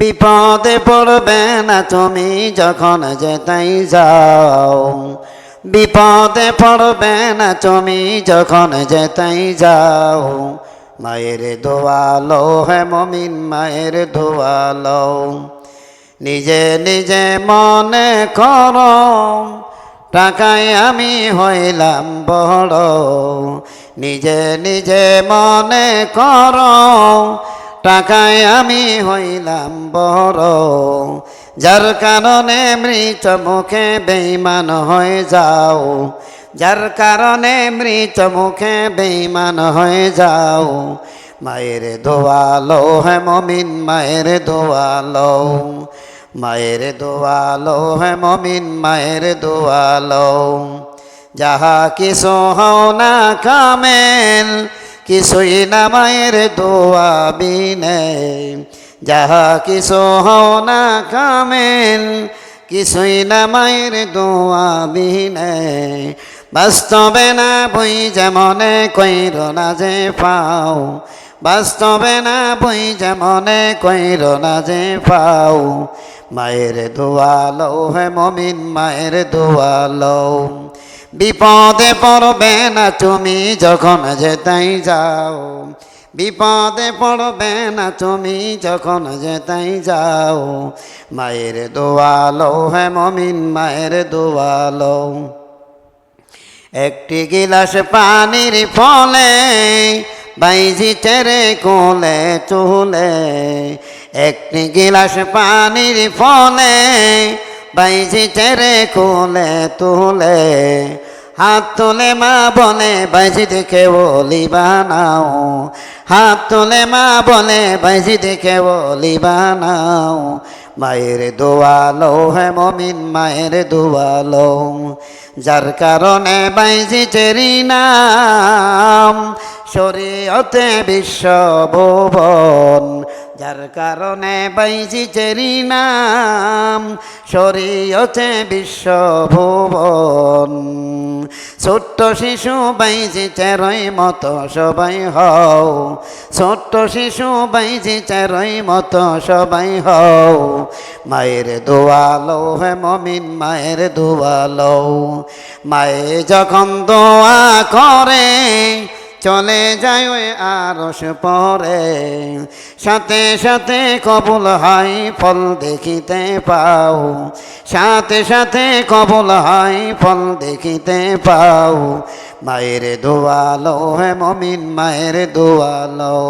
বিপদে পড়বে না তুমি যখন যেতাই যাও। বিপদে পড়বে না তুমি যখন যেতাই যাও। মায়ের দোয়ালো হে মমিন, মায়ের দোয়ালো। নিজে নিজে মনে করো, টাকায় আমি হইলাম বড়। নিজে নিজে মনে করো টাকায় আমি হইলাম বড়, যার কারণে মৃত মুখে বেইমান হয়ে যাও, যার কারণে মৃত মুখে বেইমান হয়ে যাও। মায়ের দোয়ালো হে মমিন, মায়ের দোয়ালো মায়ের দোয়ালো হে মমিন, মায়ের দোয়ালো। যাহা কিছু হও না কামেল কিছুই না মায়ের দোয়া বিনে। যাহা কিছু হও না কামেল, কিছুই না মায়ের দোয়া বিনে। বাস্তবে না বই যেমনে কইর না যে পাও, বাস্তবে না বই যেমনে কইর না যে পাও। মায়ের দোয়ালো হে মমিন, মায়ের দোয়ালো বিপদে পড়বে না তুমি যখন যেতাই যাও। বিপদে পড়বে না তুমি যখন যেতাই যাও। মায়ের দোয়ালো হে মমিন, মায়ের দোয়ালো। একটি গিলাস পানির ফলে বাইজি চেরে কোলে চুলে। একটি গিলাস পানির ফলে বাইজি চেরে কোলে তুলে, হাত তুলে মা বলে বাইজি দেখে বলি বানাও। হাত তুলে মা বলে বাইজি দেখে বলি বানাও। মায়ের দোয়ালো হে মমিন, মায়ের দোয়ালো। যার কারণে বাইজি চেরি নাম, শরীয়তে বিশ্ব ভুবন। যার কারণে বাইজি চেরি নাম শরীয়তে বিশ্ব ভুবন ছোট্ট শিশু বাইজি চেরই মতো, সবাই হও। ছোট্ট শিশু বাইজি চেরই মতো, সবাই হও। মায়ের দোয়ালো হে মমিন, মায়ের দোয়ালো। মায়ে যখন দোয়া করে চলে যায় ওই আরস পরে। সাথে সাথে কবুল হয় ফল দেখিতে পাও। সাথে সাথে কবুল হয় ফল দেখিতে পাও। মায়ের দোয়ালো হে মমিন, মায়ের দোয়ালো।